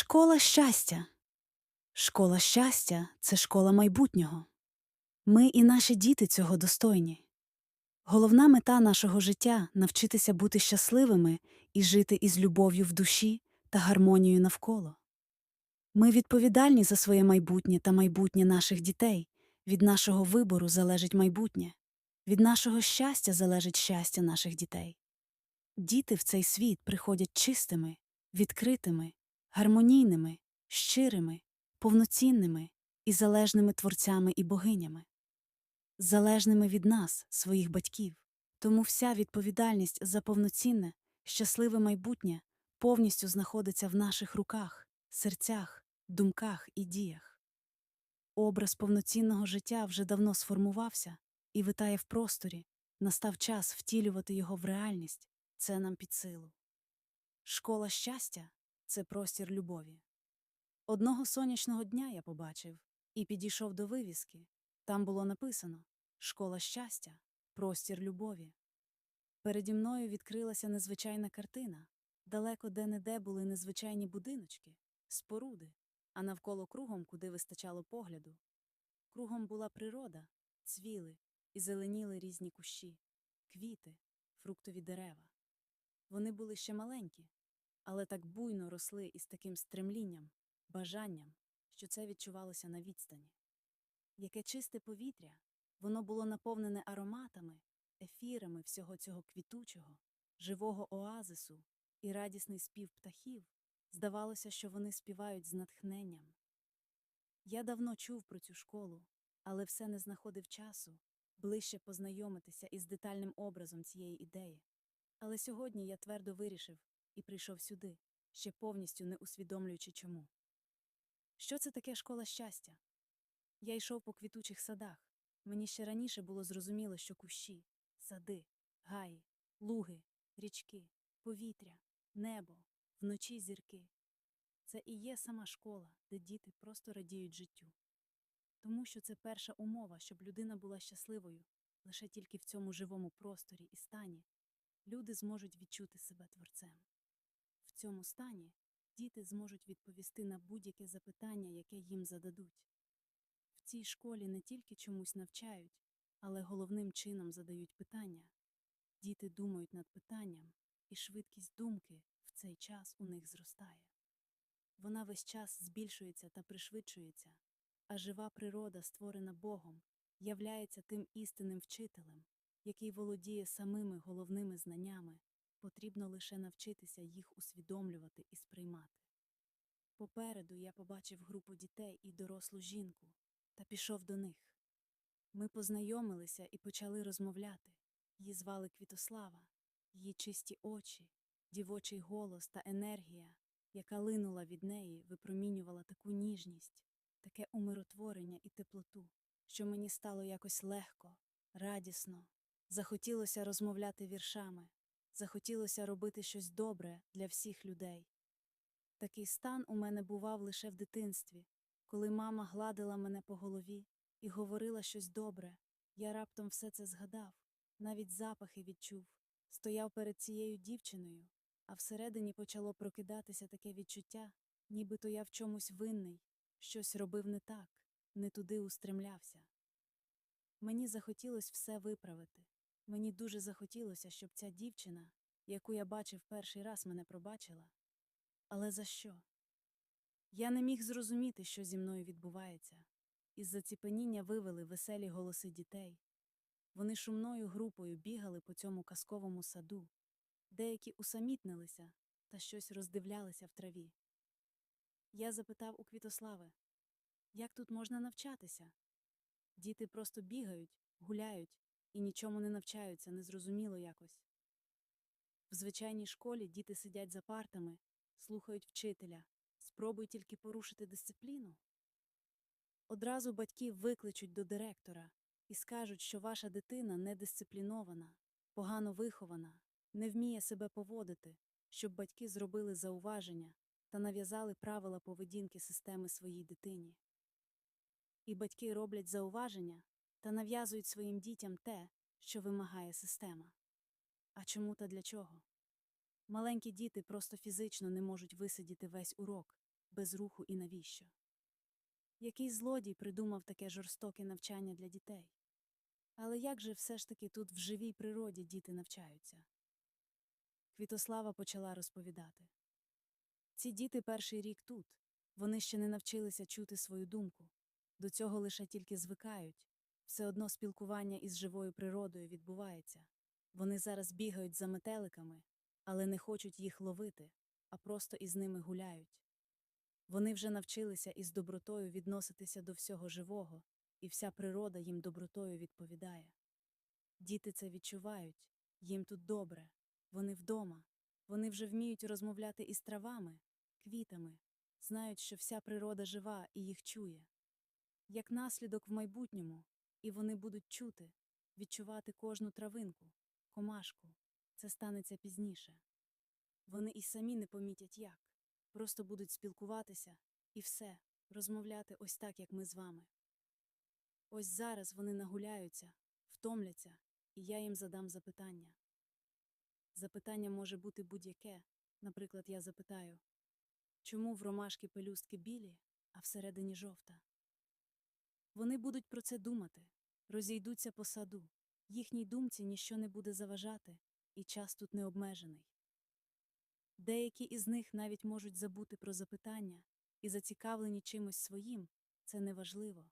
Школа щастя. Школа щастя це школа майбутнього. Ми і наші діти цього достойні. Головна мета нашого життя навчитися бути щасливими і жити із любов'ю в душі та гармонією навколо. Ми відповідальні за своє майбутнє та майбутнє наших дітей. Від нашого вибору залежить майбутнє, від нашого щастя залежить щастя наших дітей. Діти в цей світ приходять чистими, відкритими, гармонійними, щирими, повноцінними і залежними творцями і богинями, залежними від нас, своїх батьків. Тому вся відповідальність за повноцінне, щасливе майбутнє повністю знаходиться в наших руках, серцях, думках і діях. Образ повноцінного життя вже давно сформувався і витає в просторі, настав час втілювати його в реальність, це нам під силу. Школа щастя це простір любові. Одного сонячного дня я побачив і підійшов до вивіски. Там було написано Школа щастя, простір любові. Переді мною відкрилася незвичайна картина. Далеко де-не-де були незвичайні будиночки, споруди, а навколо кругом, куди вистачало погляду. Кругом була природа, цвіли і зеленіли різні кущі, квіти, фруктові дерева. Вони були ще маленькі, але так буйно росли із таким стремлінням, бажанням, що це відчувалося на відстані. Яке чисте повітря, воно було наповнене ароматами, ефірами всього цього квітучого, живого оазису і радісний спів птахів. Здавалося, що вони співають з натхненням. Я давно чув про цю школу, але все не знаходив часу ближче познайомитися із детальним образом цієї ідеї. Але сьогодні я твердо вирішив і прийшов сюди, ще повністю не усвідомлюючи чому. Що це таке школа щастя? Я йшов по квітучих садах. Мені ще раніше було зрозуміло, що кущі, сади, гаї, луги, річки, повітря, небо, вночі зірки. Це і є сама школа, де діти просто радіють життю. Тому що це перша умова, щоб людина була щасливою лише тільки в цьому живому просторі і стані, люди зможуть відчути себе творцем. Цьому стані діти зможуть відповісти на будь-яке запитання, яке їм зададуть. В цій школі не тільки чомусь навчають, але головним чином задають питання. Діти думають над питанням, і швидкість думки в цей час у них зростає. Вона весь час збільшується та пришвидшується, а жива природа, створена Богом, являється тим істинним вчителем, який володіє самими головними знаннями, потрібно лише навчитися їх усвідомлювати і сприймати. Попереду я побачив групу дітей і дорослу жінку та пішов до них. Ми познайомилися і почали розмовляти. Її звали Квітослава, її чисті очі, дівочий голос та енергія, яка линула від неї, випромінювала таку ніжність, таке умиротворення і теплоту, що мені стало якось легко, радісно, захотілося розмовляти віршами, захотілося робити щось добре для всіх людей. Такий стан у мене бував лише в дитинстві, коли мама гладила мене по голові і говорила щось добре. Я раптом все це згадав, навіть запахи відчув, стояв перед цією дівчиною, а всередині почало прокидатися таке відчуття, нібито я в чомусь винний, щось робив не так, не туди устремлявся. Мені захотілося все виправити. Мені дуже захотілося, щоб ця дівчина, яку я бачив перший раз, мене пробачила. Але за що? Я не міг зрозуміти, що зі мною відбувається. Із заціпеніння вивели веселі голоси дітей. Вони шумною групою бігали по цьому казковому саду, деякі усамітнилися та щось роздивлялися в траві. Я запитав у Квітослави, як тут можна навчатися? Діти просто бігають, гуляють і нічому не навчаються, незрозуміло якось. В звичайній школі діти сидять за партами, слухають вчителя, спробуй тільки порушити дисципліну. Одразу батьків викличуть до директора і скажуть, що ваша дитина недисциплінована, погано вихована, не вміє себе поводити, щоб батьки зробили зауваження та нав'язали правила поведінки системи своїй дитині. І батьки роблять зауваження та нав'язують своїм дітям те, що вимагає система. А чому та для чого? Маленькі діти просто фізично не можуть висидіти весь урок без руху і навіщо? Який злодій придумав таке жорстоке навчання для дітей? Але як же все ж таки тут в живій природі діти навчаються? Квітослава почала розповідати. Ці діти перший рік тут, вони ще не навчилися чути свою думку, до цього лише тільки звикають, все одно спілкування із живою природою відбувається. Вони зараз бігають за метеликами, але не хочуть їх ловити, а просто із ними гуляють. Вони вже навчилися із добротою відноситися до всього живого, і вся природа їм добротою відповідає. Діти це відчувають, їм тут добре, вони вдома, вони вже вміють розмовляти із травами, квітами, знають, що вся природа жива і їх чує. Як наслідок в майбутньому, і вони будуть чути, відчувати кожну травинку, комашку, це станеться пізніше. Вони і самі не помітять як, просто будуть спілкуватися і все, розмовляти ось так, як ми з вами. Ось зараз вони нагуляються, втомляться, і я їм задам запитання. Запитання може бути будь-яке. Наприклад, я запитаю, чому в ромашки пелюстки білі, а всередині жовта? Вони будуть про це думати, розійдуться по саду, їхній думці ніщо не буде заважати, і час тут не обмежений. Деякі із них навіть можуть забути про запитання і зацікавлені чимось своїм, це неважливо.